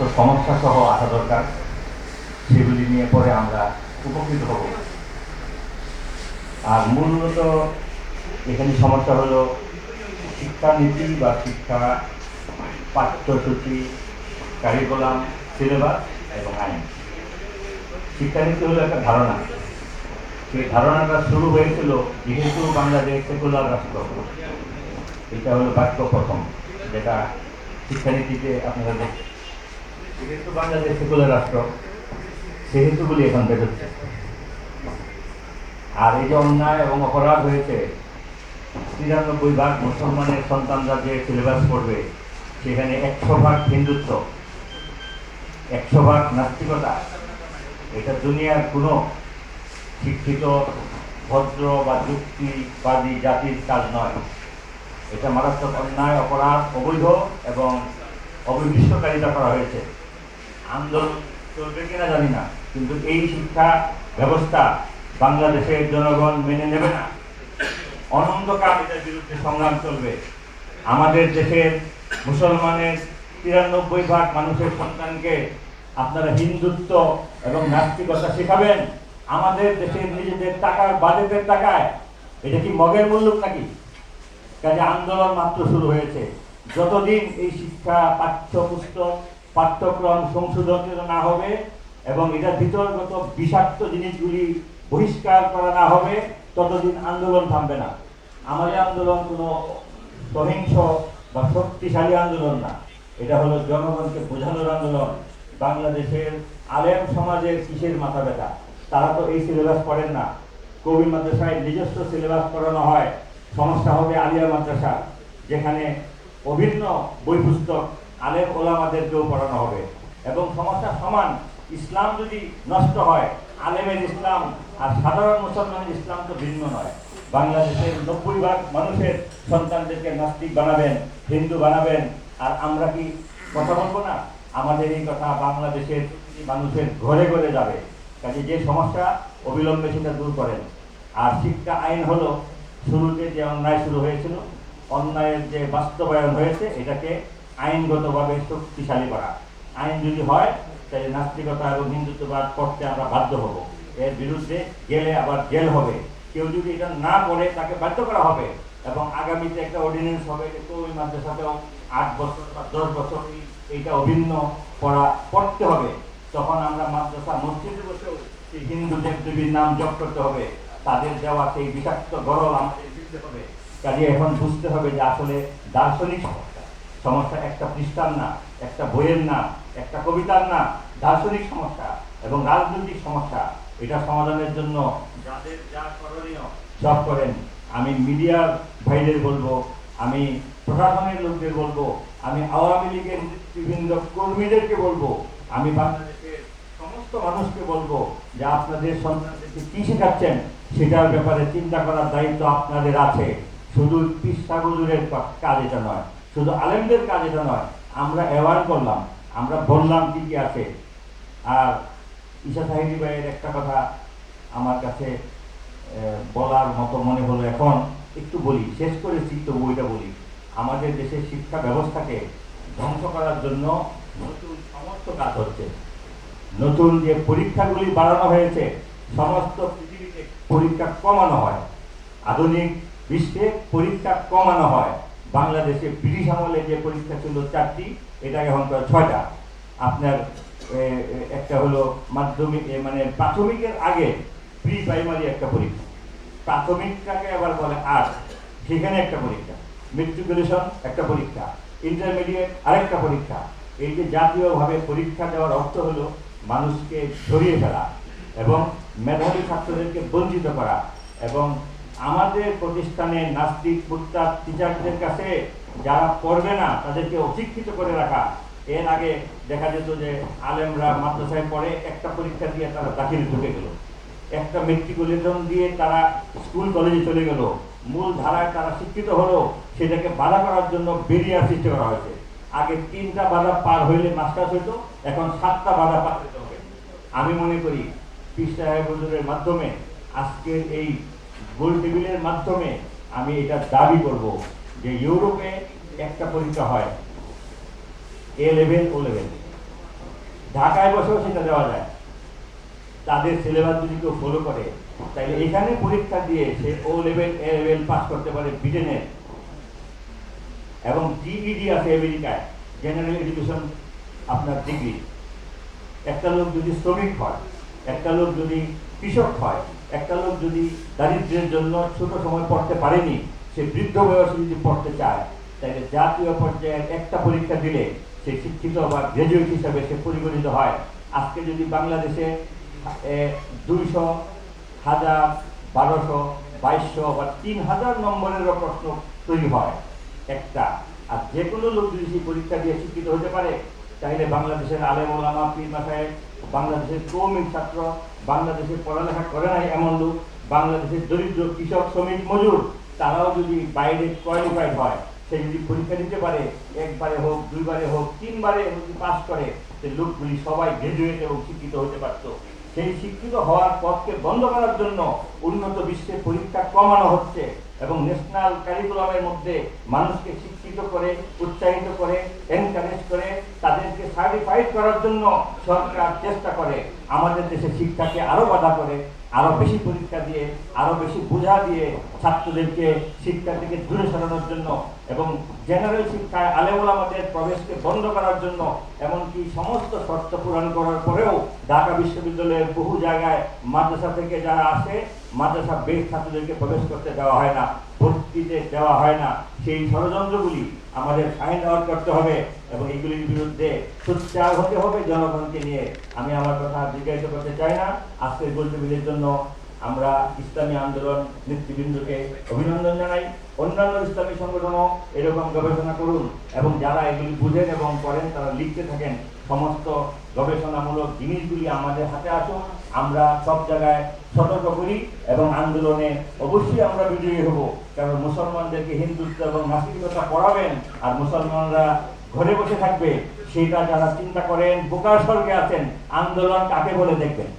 সমস্ত সমস্যা সহ আসা দরকার। সেগুলি নিয়ে পরে আমরা উপকৃত হব। আর মূলত এখানে সমস্যা হলো শিক্ষানীতি বা শিক্ষা পাঠ্যসূচি কারিকুলাম সিলেবাস এবং আইন। শিক্ষানীতি হলো একটা ধারণা। সেই ধারণাটা শুরু হয়েছিল যেহেতু বাংলাদেশ সেকুলার রাষ্ট্র। এটা হলো বাক্য প্রথম, যেটা শিক্ষানীতিতে আপনারা যেহেতু বাংলাদেশ সেকুলার রাষ্ট্র সেহেতুগুলি এখন বেরোচ্ছে আর এই যে অন্যায় এবং অপরাধ হয়েছে, তিরানব্বই ভাগ মুসলমানের সন্তানরা যে সিলেবাস পড়বে, সেখানে একশো ভাগ হিন্দুত্ব, একশো ভাগ নাস্তিকতা, এটা দুনিয়ার কোনো শিক্ষিত, ভদ্র বা যুক্তিবাদী জাতির কাজ নয়। এটা মারাত্মক অন্যায়, অপরাধ, অবৈধ এবং অবিবিষ্টকারিতা করা হয়েছে। আন্দোলন চলবে কিনা জানি না, কিন্তু এই শিক্ষা ব্যবস্থা বাংলাদেশের জনগণ মেনে নেবে না। অনন্তকাল এটার বিরুদ্ধে সংগ্রাম চলবে। আমাদের দেশের মুসলমানের তিরানব্বই ভাগ মানুষের সন্তানকে আপনারা হিন্দুত্ব এবং নাস্তিকতা শেখাবেন। আমাদের দেশের নিজেদের টাকার বাজেটের টাকায়, এটা কি মগের মূল্য নাকি? কাজে আন্দোলন মাত্র শুরু হয়েছে। যতদিন এই শিক্ষা পাঠ্যপুস্তক পাঠ্যক্রম সংশোধন না হবে এবং এটার ভিতরগত বিষাক্ত জিনিসগুলি বহিষ্কার করা না হবে, ততদিন আন্দোলন থামবে না। আমাদের আন্দোলন কোনো সহিংস বা শক্তিশালী আন্দোলন না। এটা হলো জনগণকে বোঝানোর আন্দোলন। বাংলাদেশের আলেম সমাজের কিসের মাথা ব্যথা? তারা তো এই সিলেবাস পড়েন না। কবি মাদ্রাসায় নিজস্ব সিলেবাস পড়ানো হয়। সমস্যা হবে আলিয়া মাদ্রাসা, যেখানে অভিন্ন বই পুস্তক আলেম ওলামাদেরকেও পড়ানো হবে। এবং সমস্যা সমান, ইসলাম যদি নষ্ট হয়, আলেমের ইসলাম আর সাধারণ মুসলমানের ইসলাম তো ভিন্ন নয়। বাংলাদেশের নব্বই ভাগ মানুষের সন্তানদেরকে নাস্তিক বানাবেন, হিন্দু বানাবেন। আর আমরা কি কথা বলব না? আমাদের এই কথা বাংলাদেশের মানুষের ঘরে ঘরে যাবে। কাজে যে সমস্যা অবিলম্বে সেটা দূর করেন। আর শিক্ষা আইন হলো, শুরুতে যে অন্যায় শুরু হয়েছিল, অন্যায়ের যে বাস্তবায়ন হয়েছে, এটাকে আইনগতভাবে শক্তিশালী করা। আইন যদি হয়, তাহলে নাস্তিকতা এবং হিন্দুত্ববাদ করতে আমরা বাধ্য হব। এর বিরুদ্ধে গেলে আবার জেল হবে। কেউ যদি এটা না করে, তাকে বাধ্য করা হবে। এবং আগামীতে একটা অর্ডিন্যান্স হবে তো ওই মাদ্রাসাতেও আট বছর বা দশ বছর এই- এইটা অভিন্ন পড়া পড়তে হবে। তখন আমরা মাদ্রাসা মসজিদে বসেও সেই হিন্দু দেবদেবীর নাম জপ করতে হবে। তাদের দেওয়া সেই বিষাক্ত গরল আমাদের দিতে হবে। কাজে এখন বুঝতে হবে যে আসলে দার্শনিক সমস্যা একটা পৃষ্ঠার না, একটা বইয়ের না, একটা কবিতার না, দার্শনিক সমস্যা এবং রাজনৈতিক সমস্যা, এটা সমাধানের জন্য যাদের যা করণীয় সব করেন। আমি মিডিয়ার ভাইদের বলব, আমি প্রশাসনের লোকদের বলব, আমি আওয়ামী লীগের বিভিন্ন কর্মীদেরকে বলব, আমি বাংলাদেশের সমস্ত মানুষকে বলব যে আপনাদের সন্তানদেরকে কি শেখাচ্ছেন, সেটার ব্যাপারে চিন্তা করার দায়িত্ব আপনাদের আছে। শুধু পিসা কাজ এটা নয়। শুধু আলেমদের কাজ এটা নয়, আমরা অ্যাওয়ার করলাম, আমরা বললাম কি কি আছে। আর ঈশা সাহিদি ভাইয়ের একটা কথা আমার কাছে বলার মতো মনে হলো এখন, একটু বলি, শেষ করেছি তো বইটা বলি। আমাদের দেশের শিক্ষা ব্যবস্থাকে ধ্বংস করার জন্য নতুন সমস্ত কাজ হচ্ছে। নতুন যে পরীক্ষাগুলি বাড়ানো হয়েছে, সমস্ত পৃথিবীতে পরীক্ষা কমানো হয়। আধুনিক বিশ্বে পরীক্ষা কমানো হয়। বাংলাদেশে ব্রিটিশ আমলে যে পরীক্ষা ছিল চারটি এটা এখন প্রায় ছয়টা। আপনার একটা হলো মাধ্যমিক মানে প্রাথমিকের আগে প্রি, প্রাইমারি একটা পরীক্ষা। প্রাথমিকটাকে আবার বলে আর্ট সেখানে একটা পরীক্ষা। মেট্রিকুলেশন একটা পরীক্ষা, ইন্টারমিডিয়েট আরেকটা পরীক্ষা। এই যে জাতীয়ভাবে পরীক্ষা দেওয়ার অর্থ হলো মানুষকে ধরিয়ে ফেলা এবং মেধাবী ছাত্রদেরকে বঞ্চিত করা এবং আমাদের প্রতিষ্ঠানে নাস্তিক ফুটতার টিচারদের কাছে যারা পড়বে না, তাদেরকে অশিক্ষিত করে রাখা। এর আগে দেখা যেত যে আলেমরা মাদ্রাসায় পড়ে, একটা পরীক্ষা দিয়ে তারা দাখিল ঢুকে গেল। একটা মেট্রিকুলেশন দিয়ে তারা স্কুল, কলেজে চলে গেল। মূল ধারায় তারা শিক্ষিত হলো, সেটাকে বাধা করার জন্য বেরিয়ার সৃষ্টি করা হয়েছে। আগে তিনটা বাধা পার হইলে মাস্টার্স হইতো, এখন সাতটা বাধা পার হইতে হবে। আমি মনে করি, পীর সাহেব মাধ্যমে আজকের এই গোল টেবিলের মাধ্যমে আমি এটা দাবি করব যে ইউরোপে একটা পরীক্ষা হয় এ লেভেল ও লেভেল ঢাকায় বসেও সেটা দেওয়া যায়। তাদের সিলেবাস যদি কেউ ফলো করে তাহলে এখানে পরীক্ষা দিয়ে সে O level A level pass করতে পারে ব্রিটেনে এবং জিইডি আছে আমেরিকায় জেনারেল এডুকেশন আপনার ডিগ্রি একটা লোক যদি শ্রমিক হয়, একটা লোক যদি কৃষক হয় একটা লোক যদি দারিদ্র্যের জন্য ছোট সময় পড়তে পারেনি, সে বৃদ্ধ বয়সে যদি পড়তে চায়, তাহলে জাতীয় পর্যায়ের একটা পরীক্ষা দিলে সে শিক্ষিত বা গ্রাজুয়েট হিসাবে সে পরিগণিত হয়। আজকে যদি বাংলাদেশে দুইশো, হাজার, বারোশো, বাইশশো বা তিন হাজার নম্বরেরও প্রশ্ন তৈরি হয় একটা। আর যে কোনো লোক যদি সেই পরীক্ষা দিয়ে শিক্ষিত হতে পারে তাহলে বাংলাদেশের আলেম ওলামা, পীর মাসায় বাংলাদেশের কৌমিক ছাত্র, বাংলাদেশে পড়ালেখা করে নাই এমন লোক, বাংলাদেশের দরিদ্র কৃষক, শ্রমিক, মজুর, তারাও যদি বাইরে কোয়ালিফাইড হয়, সে যদি পরীক্ষা দিতে পারে, একবারে হোক, দুইবারে হোক, তিনবারে যদি পাস করে, সে লোকগুলি সবাই গ্রাজুয়েট এবং শিক্ষিত হতে পারত। সেই শিক্ষিত হওয়ার পথকে বন্ধ করার জন্য উন্নত বিশ্বে পরীক্ষা কমানো হচ্ছে এবং ন্যাশনাল কারিকুলামের মধ্যে মানুষকে শিক্ষিত করে, উৎসাহিত করে এনকারেজ করে সার্টিফাইড করার জন্য সরকার চেষ্টা করে, আমাদের দেশে শিক্ষাকে আরও বাধা করে, আরও বেশি পরীক্ষা দিয়ে, আরও বেশি বোঝা দিয়ে ছাত্রদেরকে শিক্ষা থেকে দূরে সরানোর জন্য এবং জেনারেল শিক্ষায় আলেমুল আমাদের প্রবেশকে বন্ধ করার জন্য, এমনকি সমস্ত শর্ত পূরণ করার পরেও ঢাকা বিশ্ববিদ্যালয়ের বহু জায়গায় মাদ্রাসা থেকে যারা আসে মাদ্রাসা বেশ ছাত্রদেরকে প্রবেশ করতে দেওয়া হয় না। ভর্তিতে দেওয়া হয় না। সেই ষড়যন্ত্রগুলি আমাদের ফাইন্ড আউট করতে হবে এবং এগুলির বিরুদ্ধে সোচ্চার হতে হবে জনগণকে নিয়ে। আমি আমার কথা দীর্ঘায়িত করতে চাই না। আজকের গোলটেবিলের জন্য আমরা ইসলামী আন্দোলন নেতৃবৃন্দকে অভিনন্দন জানাই। অন্যান্য ইসলামী সংগঠনও এরকম গবেষণা করুন এবং যারা এগুলি বুঝেন এবং করেন, তারা লিখতে থাকেন। সমস্ত গবেষণামূলক জিনিসগুলি আমাদের হাতে আসুন। আমরা সব জায়গায় সতর্ক করি এবং আন্দোলনে অবশ্যই আমরা বিজয়ী হব, কারণ মুসলমানদেরকে হিন্দুত্ব এবং নাস্তিকতা পড়াবেন আর মুসলমানরা ঘরে বসে থাকবে, সেটা যারা চিন্তা করেন, বোকার স্বর্গে আছেন, আন্দোলন কাকে বলে দেখবেন?